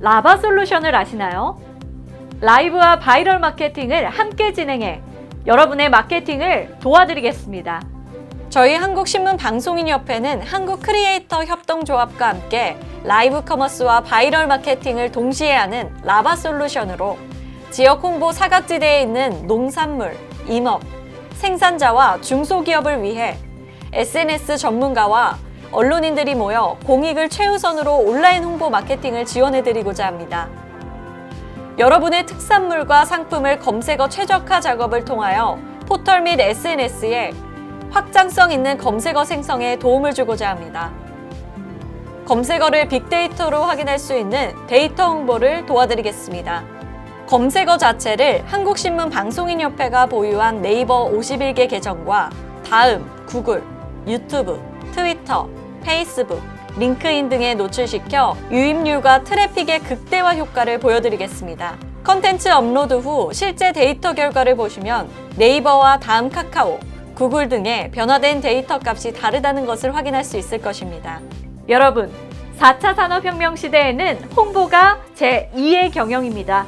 라바 솔루션을 아시나요? 라이브와 바이럴 마케팅을 함께 진행해 여러분의 마케팅을 도와드리겠습니다. 저희 한국신문 방송인협회는 한국 크리에이터 협동조합과 함께 라이브 커머스와 바이럴 마케팅을 동시에 하는 라바 솔루션으로 지역 홍보 사각지대에 있는 농산물, 임업, 생산자와 중소기업을 위해 SNS 전문가와 언론인들이 모여 공익을 최우선으로 온라인 홍보 마케팅을 지원해드리고자 합니다. 여러분의 특산물과 상품을 검색어 최적화 작업을 통하여 포털 및 SNS에 확장성 있는 검색어 생성에 도움을 주고자 합니다. 검색어를 빅데이터로 확인할 수 있는 데이터 홍보를 도와드리겠습니다. 검색어 자체를 한국신문 방송인협회가 보유한 네이버 51개 계정과 다음, 구글, 유튜브, 트위터, 페이스북, 링크인 등에 노출시켜 유입률과 트래픽의 극대화 효과를 보여드리겠습니다. 컨텐츠 업로드 후 실제 데이터 결과를 보시면 네이버와 다음 카카오, 구글 등의 변화된 데이터 값이 다르다는 것을 확인할 수 있을 것입니다. 여러분, 4차 산업혁명 시대에는 홍보가 제2의 경영입니다.